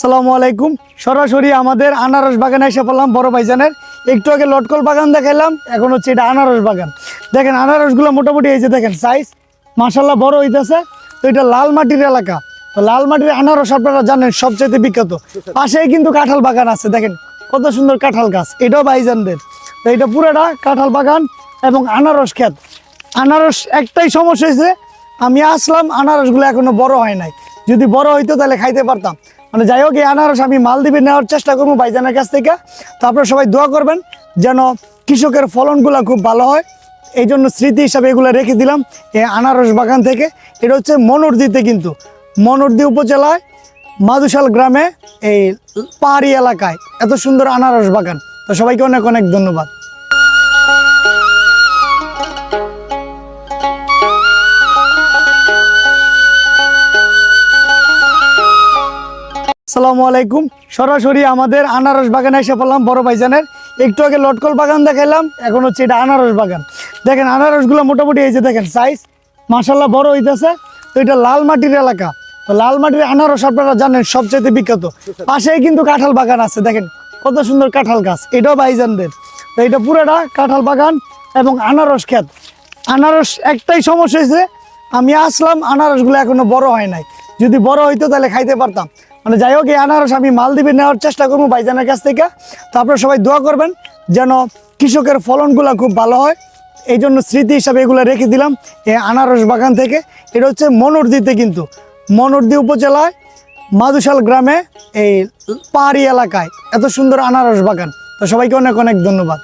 সালামু আলাইকুম। সরাসরি আমাদের আনারস বাগানে এসে পড়লাম বড় ভাইজানের। একটু আগে লটকল বাগান দেখাইলাম, এখন হচ্ছে এটা আনারস বাগান। দেখেন আনারসগুলো মোটামুটি এই যে দেখেন সাইজ মাসাল্লাহ বড় হইতেছে। তো এটা লাল মাটির এলাকা। তো লাল মাটির আনারস আপনারা জানেন সবচেয়ে বিখ্যাত। পাশেই কিন্তু কাঁঠাল বাগান আছে, দেখেন কত সুন্দর কাঁঠাল গাছ। এটাও ভাইজানদের। তো এটা পুরোটা কাঁঠাল বাগান এবং আনারস ক্ষেত। আনারস একটাই সমস্যা হয়েছে আমি আসলাম, আনারসগুলো এখনও বড় হয় নাই। যদি বড় হইতো তাহলে খাইতে পারতাম। মানে যাই হোক, এই আনারস আমি মালদ্বীপে নেওয়ার চেষ্টা করব ভাইজানের কাছ থেকে। তো আপনারা সবাই দোয়া করবেন যেন কৃষকের ফলনগুলো খুব ভালো হয়। এই জন্য স্মৃতি হিসাবে এগুলো রেখে দিলাম এই আনারস বাগান থেকে। এটা হচ্ছে মনোরদিতে কিন্তু। মনোরদি উপজেলায় মাদুশাল গ্রামে এই পাহাড়ি এলাকায় এত সুন্দর আনারস বাগান। তো সবাইকে অনেক অনেক ধন্যবাদ। সালামু আলাইকুম। সরাসরি আমাদের আনারস বাগানে এসে পড়লাম বড় ভাইজানের। একটু আগে লটকল বাগান দেখাইলাম, এখন হচ্ছে এটা আনারস বাগান। দেখেন, আনারসগুলো মোটামুটি এই যে দেখেন সাইজ মাসাল্লাহ বড় হইতেছে। তো এটা লাল মাটির এলাকা। লাল মাটির আনারস আপনারা জানেন সবচেয়ে বিখ্যাত। পাশেই কিন্তু কাঁঠাল বাগান আছে, দেখেন, কত সুন্দর কাঁঠাল গাছ। এটাও ভাইজানদের। তো এটা পুরোটা কাঁঠাল বাগান এবং আনারস ক্ষেত। আনারস একটাই সমস্যা হয়েছে আমি আসলাম, আনারসগুলো এখনও বড় হয় নাই। যদি বড় হইতো তাহলে খাইতে পারতাম। মানে যাই হোক, এই আনারস আমি মালদ্বীপে নেওয়ার চেষ্টা করব ভাইজানের কাছ থেকে। তো আপনারা সবাই দোয়া করবেন যেন কৃষকের ফলনগুলো খুব ভালো হয়। এই জন্য স্মৃতি হিসাবে এগুলো রেখে দিলাম এই আনারস বাগান থেকে। এটা হচ্ছে মনোরদিতে কিন্তু মনোরদি উপজেলায় মাদুশাল গ্রামে এই পাহাড়ি এলাকায় এত সুন্দর আনারস বাগান। তো সবাইকে অনেক অনেক ধন্যবাদ।